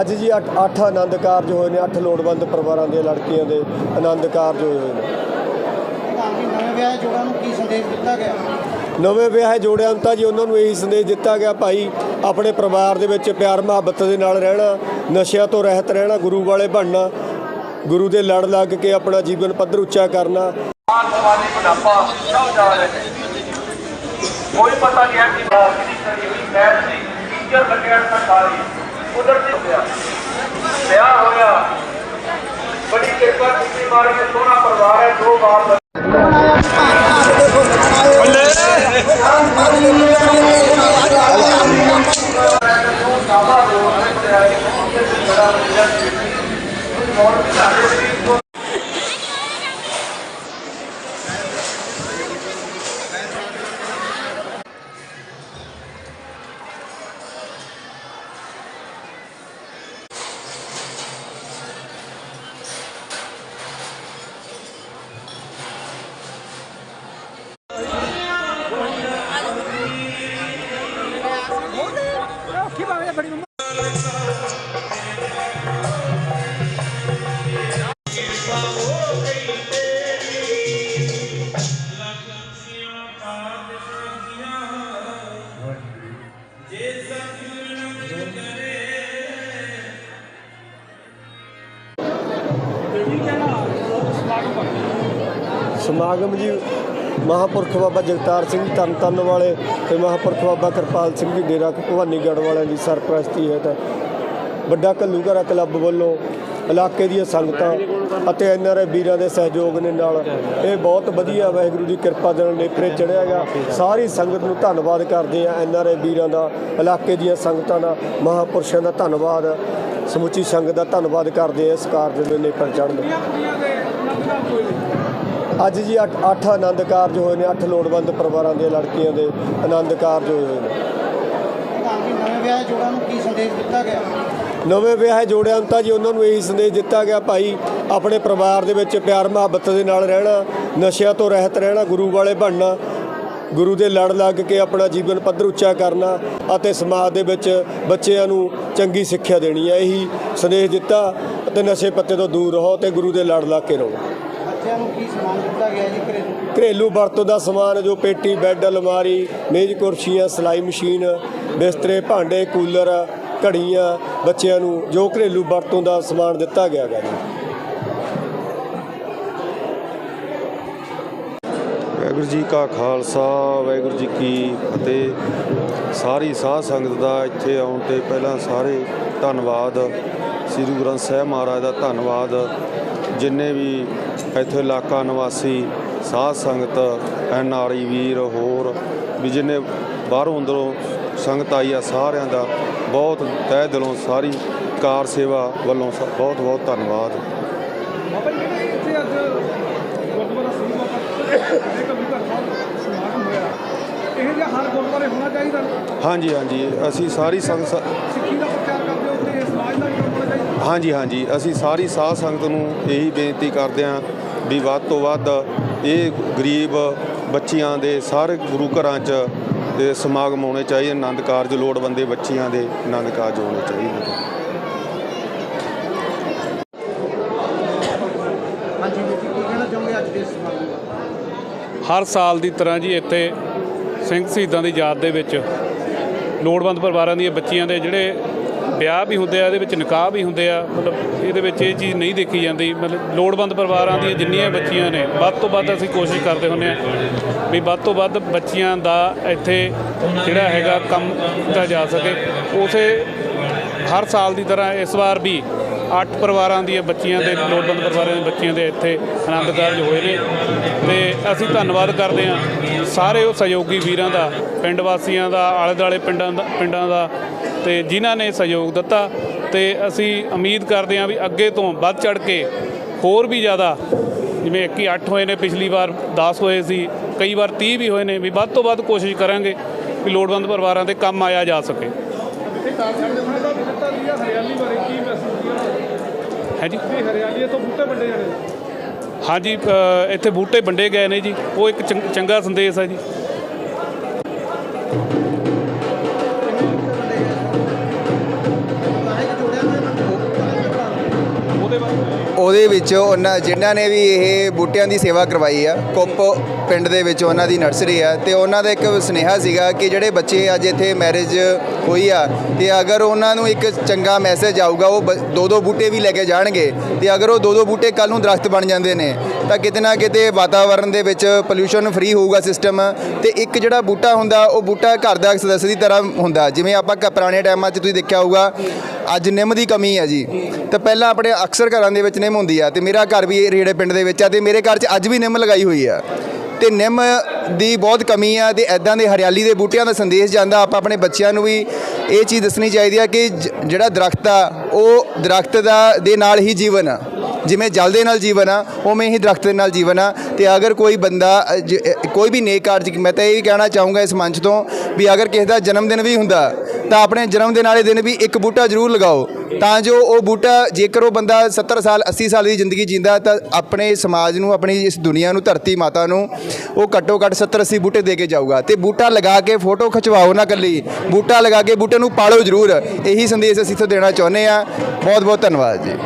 ਅੱਜ ਜੀ 8 8 ਆਨੰਦ ਕਾਰਜ ਹੋਏ ਨੇ 8 ਲੋੜਵੰਦ ਪਰਿਵਾਰਾਂ ਦੇ, ਲੜਕੀਆਂ ਦੇ ਆਨੰਦ ਕਾਰਜ ਹੋਏ ਹੋਏ ਨੇ। ਨਵੇਂ ਵਿਆਹ ਜੋੜਾਂ ਨੂੰ ਕੀ ਸੰਦੇਸ਼ ਦਿੱਤਾ ਗਿਆ? ਨਵੇਂ ਵਿਆਹੇ ਜੋੜਿਆਂ ਨੂੰ ਤਾਂ ਜੀ ਉਹਨਾਂ ਨੂੰ ਇਹੀ ਸੰਦੇਸ਼ ਦਿੱਤਾ ਗਿਆ, ਭਾਈ, ਆਪਣੇ ਪਰਿਵਾਰ ਦੇ ਵਿੱਚ ਪਿਆਰ ਮੁਹੱਬਤ ਦੇ ਨਾਲ ਰਹਿਣਾ, ਨਸ਼ਿਆਂ ਤੋਂ ਰਹਿਤ ਰਹਿਣਾ, ਗੁਰੂ ਵਾਲੇ ਬਣਨਾ, ਗੁਰੂ ਦੇ ਲੜ ਲੱਗ ਕੇ ਆਪਣਾ ਜੀਵਨ ਪੱਧਰ ਉੱਚਾ ਕਰਨਾ। ਆਤਮਾਨੀ ਬੁਢਾਪਾ, ਸਭ ਜਾ ਰਹੇ ਕੋਈ ਪਤਾ ਨਹੀਂ ਹੈ ਕਿ ਬਾਹਰ ਕਿਹਦੀ ਕਰੀ ਹੋਈ ਮੈਚ ਸੀ, ਟੀਚਰ ਲੱਗਿਆ ਸਰਕਾਰੀ ਕੁਦਰਤੀ ਹੋ ਗਿਆ ਵਿਆਹ ਹੋਇਆ। ਬੜੀ ਕਿਰਪਾ ਕੀਤੀ ਮਾਰੇ ਨੇ ਸੋਹਣਾ ਪਰਿਵਾਰ ਹੈ, ਦੋ ਬਾਲ ਸਮਾਗਮ ਜੀ, ਮਹਾਪੁਰਖ ਬਾਬਾ ਜਗਤਾਰ ਸਿੰਘ ਤਨ ਧੰਨ ਵਾਲੇ ਤੇ ਮਹਾਪੁਰਖ ਬਾਬਾ ਕਿਰਪਾਲ ਸਿੰਘ ਜੀ, ਡੇਰਾ ਭਵਾਨੀਗੜ੍ਹ ਵਾਲਿਆਂ ਦੀ ਸਰਪ੍ਰਸਤੀ ਹੈ ਤਾਂ ਵੱਡਾ ਘੱਲੂਘਰਾ ਕਲੱਬ ਵੱਲੋਂ ਇਲਾਕੇ ਦੀਆਂ ਸੰਗਤਾਂ ਅਤੇ ਐਨਆਰਆਈ ਵੀਰਾਂ ਦੇ ਸਹਿਯੋਗ ਦੇ ਨਾਲ ਇਹ ਬਹੁਤ ਵਧੀਆ ਵਾਹਿਗੁਰੂ ਦੀ ਕਿਰਪਾ ਦੇ ਨਾਲ ਨੇਪਰੇ ਚੜਿਆ ਗਿਆ। ਸਾਰੀ ਸੰਗਤ ਨੂੰ ਧੰਨਵਾਦ ਕਰਦੇ ਆ ਐਨਆਰਆਈ ਵੀਰਾਂ ਦਾ, ਇਲਾਕੇ ਦੀਆਂ ਸੰਗਤਾਂ ਦਾ, ਮਹਾਪੁਰਸ਼ਾਂ ਦਾ ਧੰਨਵਾਦ। ਸਮੁੱਚੀ ਸੰਗਤ ਦਾ ਧੰਨਵਾਦ ਕਰਦੇ ਆ ਇਸ ਕਾਰਜ ਦੇ ਨੇਪਰ ਚੜ੍ਹਨ ਅੱਜ ਜੀ 8 8 ਆਨੰਦ ਕਾਰਜ ਹੋਏ ਨੇ 8 ਲੋੜਵੰਦ ਪਰਿਵਾਰਾਂ ਦੇ ਲੜਕੀਆਂ ਦੇ ਆਨੰਦ ਕਾਰਜ ਹੋਏ ਹੋਏ ਨੇ। ਨਵੇਂ ਵਿਆਹ ਜੋੜਾਂ ਨੂੰ ਕੀ ਸੰਦੇਸ਼ ਦਿੱਤਾ ਗਿਆ? ਨਵੇਂ ਵਿਆਹੇ ਜੋੜਿਆਂ ਨੂੰ ਤਾਂ ਜੀ ਉਹਨਾਂ ਨੂੰ ਇਹੀ ਸੰਦੇਸ਼ ਦਿੱਤਾ ਗਿਆ ਭਾਈ ਆਪਣੇ ਪਰਿਵਾਰ ਦੇ ਵਿੱਚ ਪਿਆਰ ਮੁਹੱਬਤ ਦੇ ਨਾਲ ਰਹਿਣਾ ਨਸ਼ਿਆਂ ਤੋਂ ਰਹਿਤ ਰਹਿਣਾ ਗੁਰੂ ਵਾਲੇ ਬਣਨਾ ਗੁਰੂ ਦੇ ਲੜ ਲੱਗ ਕੇ ਆਪਣਾ ਜੀਵਨ ਪੱਧਰ ਉੱਚਾ ਕਰਨਾ ਅਤੇ ਸਮਾਜ ਦੇ ਵਿੱਚ ਬੱਚਿਆਂ ਨੂੰ ਚੰਗੀ ਸਿੱਖਿਆ ਦੇਣੀ ਹੈ ਇਹੀ ਸੰਦੇਸ਼ ਦਿੱਤਾ ਅਤੇ ਨਸ਼ੇ ਪੱਤੇ ਤੋਂ ਦੂਰ ਰਹੋ ਤੇ ਗੁਰੂ ਦੇ ਲੜ ਲੱਗ ਕੇ ਰਹੋ। ਬੱਚਿਆਂ ਨੂੰ ਕੀ ਸਮਾਨ ਦਿੱਤਾ ਗਿਆ ਜੀ ਘਰੇਲੂ? ਘਰੇਲੂ ਵਰਤੋਂ ਦਾ ਸਮਾਨ ਜੋ ਪੇਟੀ ਬੈੱਡ ਅਲਮਾਰੀ ਮੇਜ਼ ਕੁਰਸੀਆਂ ਸਿਲਾਈ ਮਸ਼ੀਨ ਬਿਸਤਰੇ ਭਾਂਡੇ ਕੂਲਰ ਘੜੀਆਂ ਬੱਚਿਆਂ ਨੂੰ ਜੋ ਘਰੇਲੂ ਵਰਤੋਂ ਦਾ ਸਮਾਨ ਦਿੱਤਾ ਗਿਆ ਗਾ ਜੀ। ਵਾਹਿਗੁਰੂ ਜੀ ਕਾ ਖਾਲਸਾ ਵਾਹਿਗੁਰੂ ਜੀ ਕੀ ਫਤਿਹ। ਸਾਰੀ ਸਾਧ ਸੰਗਤ ਦਾ ਇੱਥੇ ਆਉਣ ਤੇ ਪਹਿਲਾਂ ਸਾਰੇ ਧੰਨਵਾਦ। ਸ੍ਰੀ ਗੁਰੂ ਗ੍ਰੰਥ ਸਾਹਿਬ ਮਹਾਰਾਜ ਦਾ ਧੰਨਵਾਦ। ਜਿੰਨੇ ਵੀ ਇੱਥੇ ਇਲਾਕਾ ਨਿਵਾਸੀ ਸਾਧ ਸੰਗਤ ਐਨ ਆਰ ਆਈ ਵੀਰ ਹੋਰ ਵੀ ਜਿੰਨੇ ਬਾਹਰੋਂ ਅੰਦਰੋਂ ਸੰਗਤ ਆਈ ਆ ਸਾਰਿਆਂ ਦਾ ਬਹੁਤ ਤਹਿ ਦਿਲੋਂ ਸਾਰੀ ਕਾਰ ਸੇਵਾ ਵੱਲੋਂ ਬਹੁਤ ਬਹੁਤ ਧੰਨਵਾਦ। ਬਾਬਾ ਜੀ ਜਿਹੜੇ ਇੱਥੇ ਅੱਜ ਗੁਰਦੁਆਰਾ ਸਿੰਘ ਬਾਬਾ ਦੇ ਕਬੀ ਘਰ ਸਾਹਿਬ ਸਮਾਗਮ ਹੋਇਆ ਇਹ ਜਿਹਾ ਹਰ ਗੁਰਦੁਆਰੇ ਹੋਣਾ ਚਾਹੀਦਾ? ਹਾਂਜੀ ਹਾਂਜੀ ਅਸੀਂ ਸਾਰੀ ਸੰਗਤ ਹਾਂਜੀ ਹਾਂਜੀ। ਅਸੀਂ ਸਾਰੀ ਸਾਧ ਸੰਗਤ ਨੂੰ ਇਹੀ ਬੇਨਤੀ ਕਰਦੇ ਹਾਂ ਵੀ ਵੱਧ ਤੋਂ ਵੱਧ ਇਹ ਗਰੀਬ ਬੱਚੀਆਂ ਦੇ ਸਾਰੇ ਗੁਰੂ ਘਰਾਂ 'ਚ ਇਹ ਸਮਾਗਮ ਹੋਣੇ ਚਾਹੀਦੇ ਆਨੰਦ ਕਾਰਜ ਲੋੜਵੰਦੇ ਬੱਚੀਆਂ ਦੇ ਆਨੰਦ ਕਾਰਜ ਹੋਣੇ ਚਾਹੀਦੇ ਦੇ ਦਾ ਹਰ ਸਾਲ ਦੀ ਤਰ੍ਹਾਂ ਜੀ ਇੱਥੇ ਸਿੰਘ ਸ਼ਹੀਦਾਂ ਦੀ ਯਾਦ ਦੇ ਵਿੱਚ ਲੋੜਵੰਦ ਪਰਿਵਾਰਾਂ ਦੀਆਂ ਬੱਚੀਆਂ ਦੇ ਜਿਹੜੇ ਵਿਆਹ ਵੀ ਹੁੰਦੇ ਆ, ਇਹਦੇ ਵਿੱਚ ਨਿਕਾਹ ਵੀ ਹੁੰਦੇ ਆ, ਮਤਲਬ ਇਹਦੇ ਵਿੱਚ ਇਹ ਚੀਜ਼ ਨਹੀਂ ਦੇਖੀ ਜਾਂਦੀ, ਮਤਲਬ ਲੋੜਵੰਦ ਪਰਿਵਾਰਾਂ ਦੀਆਂ ਜਿੰਨੀਆਂ ਬੱਚੀਆਂ ਨੇ, ਵੱਧ ਤੋਂ ਵੱਧ ਅਸੀਂ ਕੋਸ਼ਿਸ਼ ਕਰਦੇ ਹੁੰਦੇ ਆ ਵੀ ਵੱਧ ਤੋਂ ਵੱਧ ਬੱਚੀਆਂ ਦਾ ਇੱਥੇ ਜਿਹੜਾ ਹੈਗਾ ਕੰਮ ਕੀਤਾ ਜਾ ਸਕੇ। ਉਸੇ ਹਰ ਸਾਲ ਦੀ ਤਰ੍ਹਾਂ ਇਸ ਵਾਰ ਵੀ ਅੱਠ ਪਰਿਵਾਰਾਂ ਦੀਆਂ ਬੱਚੀਆਂ ਦੇ, ਲੋੜਵੰਦ ਪਰਿਵਾਰਾਂ ਦੇ ਬੱਚੀਆਂ ਦੇ ਇੱਥੇ ਆਨੰਦ ਕਾਰਜ ਹੋਏ ਨੇ। ਤੇ ਅਸੀਂ ਧੰਨਵਾਦ ਕਰਦੇ ਹਾਂ ਸਾਰੇ ਉਹ ਸਹਿਯੋਗੀ ਵੀਰਾਂ ਦਾ, ਪਿੰਡ ਵਾਸੀਆਂ ਦਾ, ਆਲੇ ਦੁਆਲੇ ਪਿੰਡਾਂ ਦਾ ਪਿੰਡਾਂ ਦਾ ਤੇ ਜਿਨ੍ਹਾਂ ਨੇ ਸਹਿਯੋਗ ਦਿੱਤਾ ਤੇ ਅਸੀਂ ਉਮੀਦ ਕਰਦੇ ਹਾਂ ਵੀ ਅੱਗੇ ਤੋਂ ਵੱਧ ਚੜ ਕੇ ਹੋਰ ਵੀ ਜ਼ਿਆਦਾ ਜਿਵੇਂ ਇੱਕ ਹੀ 8 ਹੋਏ ਨੇ ਪਿਛਲੀ ਵਾਰ 10 ਹੋਏ ਸੀ ਕਈ ਵਾਰ 30 ਵੀ ਹੋਏ ਨੇ ਵੀ ਵੱਧ ਤੋਂ ਵੱਧ ਕੋਸ਼ਿਸ਼ ਕਰਾਂਗੇ ਵੀ ਲੋੜਵੰਦ ਪਰਿਵਾਰਾਂ ਦੇ ਕੰਮ ਆਇਆ ਜਾ ਸਕੇ। ਹੈ ਜੀ? ਹਰਿਆਲੀ ਤੋਂ ਬੂਟੇ ਵੱਡੇ ਜਾਣੇ। ਹਾਂਜੀ ਇੱਥੇ ਬੂਟੇ ਵੰਡੇ ਗਏ ਨੇ ਜੀ ਉਹ ਇੱਕ ਚੰਗਾ ਸੰਦੇਸ਼ ਹੈ ਜੀ। ਉਹਦੇ ਵਿੱਚ ਉਹਨਾਂ ਜਿਨ੍ਹਾਂ ਨੇ ਵੀ ਇਹ ਬੂਟਿਆਂ ਦੀ ਸੇਵਾ ਕਰਵਾਈ ਆ, ਕੁੱਪ ਪਿੰਡ ਦੇ ਵਿੱਚ ਉਹਨਾਂ ਦੀ ਨਰਸਰੀ ਆ, ਤੇ ਉਹਨਾਂ ਦਾ ਇੱਕ ਸੁਨੇਹਾ ਸੀਗਾ ਕਿ ਜਿਹੜੇ ਬੱਚੇ ਅੱਜ ਇੱਥੇ ਮੈਰਿਜ ਹੋਈ ਆ, ਤੇ ਅਗਰ ਉਹਨਾਂ ਨੂੰ ਇੱਕ ਚੰਗਾ ਮੈਸੇਜ ਆਊਗਾ, ਉਹ ਬ- ਦੋ ਦੋ ਬੂਟੇ ਵੀ ਲੈ ਕੇ ਜਾਣਗੇ, ਤੇ ਅਗਰ ਉਹ ਦੋ ਦੋ ਬੂਟੇ ਕੱਲ ਨੂੰ ਦਰਖਤ ਬਣ ਜਾਂਦੇ ਨੇ, ਤਾਂ ਕਿਤੇ ਨਾ ਕਿਤੇ ਵਾਤਾਵਰਣ ਦੇ ਵਿੱਚ ਪੋਲੂਸ਼ਨ ਫ੍ਰੀ ਹੋਊਗਾ ਸਿਸਟਮ ਤੇ ਇੱਕ ਜਿਹੜਾ ਬੂਟਾ ਹੁੰਦਾ, ਉਹ ਬੂਟਾ ਘਰ ਦਾ ਸਦੱਸ ਦੀ ਤਰ੍ਹਾਂ ਹੁੰਦਾ, ਜਿਵੇਂ ਆਪਾਂ ਕ- ਪੁਰਾਣੇ ਟਾਈਮਾਂ 'ਚ ਤੁਸੀਂ ਦੇਖਿਆ ਹੋਊਗਾ ਅੱਜ ਨਿੰਮ ਦੀ ਕਮੀ ਹੈ ਜੀ। ਤਾਂ ਪਹਿਲਾਂ ਆਪਣੇ ਅਕਸਰ ਘਰਾਂ ਦੇ ਵਿੱਚ ਨਿੰਮ ਹੁੰਦੀ ਆ ਤੇ ਮੇਰਾ ਘਰ ਵੀ ਰੇੜੇ ਪਿੰਡ ਦੇ ਵਿੱਚ ਆ ਤੇ ਮੇਰੇ ਘਰ 'ਚ ਅੱਜ ਵੀ ਨਿੰਮ ਲਗਾਈ ਹੋਈ ਆ। ਤੇ ਨਿੰਮ ਦੀ ਬਹੁਤ ਕਮੀ ਆ ਤੇ ਐਦਾਂ ਦੇ ਹਰਿਆਲੀ ਦੇ ਬੂਟਿਆਂ ਦਾ ਸੰਦੇਸ਼ ਜਾਂਦਾ, ਆਪਾਂ ਆਪਣੇ ਬੱਚਿਆਂ ਨੂੰ ਵੀ ਇਹ ਚੀਜ਼ ਦੱਸਣੀ ਚਾਹੀਦੀ ਆ ਕਿ ਜਿਹੜਾ ਦਰਖਤ ਆ, ਉਹ ਦਰਖਤ ਦਾ, ਦੇ ਨਾਲ ਹੀ ਜੀਵਨ ਆ। ਜਿਵੇਂ ਜਲ ਦੇ ਨਾਲ ਜੀਵਨ ਆ, ਉਵੇਂ ਹੀ ਦਰਖਤ ਦੇ ਨਾਲ ਜੀਵਨ ਆ। ਤੇ ਅਗਰ ਕੋਈ ਬੰਦਾ ਜ- ਕੋਈ ਵੀ ਨੇਕ ਕਾਰਜ, ਮੈਂ ਤਾਂ ਇਹ ਵੀ ਕਹਿਣਾ ਚਾਹੂੰਗਾ ਇਸ ਮੰਚ ਤੋਂ ਵੀ ਅਗਰ ਕਿਸੇ ਦਾ ਜਨਮ ਦਿਨ ਵੀ ਹੁੰਦਾ ਤਾਂ ਆਪਣੇ ਜਨਮ ਦਿਨ ਵਾਲੇ ਦਿਨ ਵੀ ਇੱਕ ਬੂਟਾ ਜ਼ਰੂਰ ਲਗਾਓ। ਤਾਂ ਜੋ ਉਹ ਬੂਟਾ ਜੇਕਰ ਉਹ ਬੰਦਾ 70 ਸਾਲ 80 ਸਾਲ ਦੀ ਜ਼ਿੰਦਗੀ ਜੀਂਦਾ ਤਾਂ ਆਪਣੇ ਸਮਾਜ ਨੂੰ, ਆਪਣੀ ਇਸ ਦੁਨੀਆ ਨੂੰ, ਧਰਤੀ ਮਾਤਾ ਨੂੰ ਉਹ ਘੱਟੋ ਘੱਟ 70 80 ਬੂਟੇ ਦੇ ਕੇ ਜਾਊਗਾ। ਤੇ ਬੂਟਾ ਲਗਾ ਕੇ ਫੋਟੋ ਖਿਚਵਾਓ ਨਾ ਕੱਲੀ ਬੂਟਾ ਲਗਾ ਕੇ ਬੂਟੇ ਨੂੰ ਪਾਲੋ ਜ਼ਰੂਰ। ਇਹੀ ਸੰਦੇਸ਼ ਅਸੀਂ ਇੱਥੋਂ ਦੇਣਾ ਚਾਹੁੰਦੇ ਆ ਬਹੁਤ ਬਹੁਤ ਧੰਨਵਾਦ ਜੀ।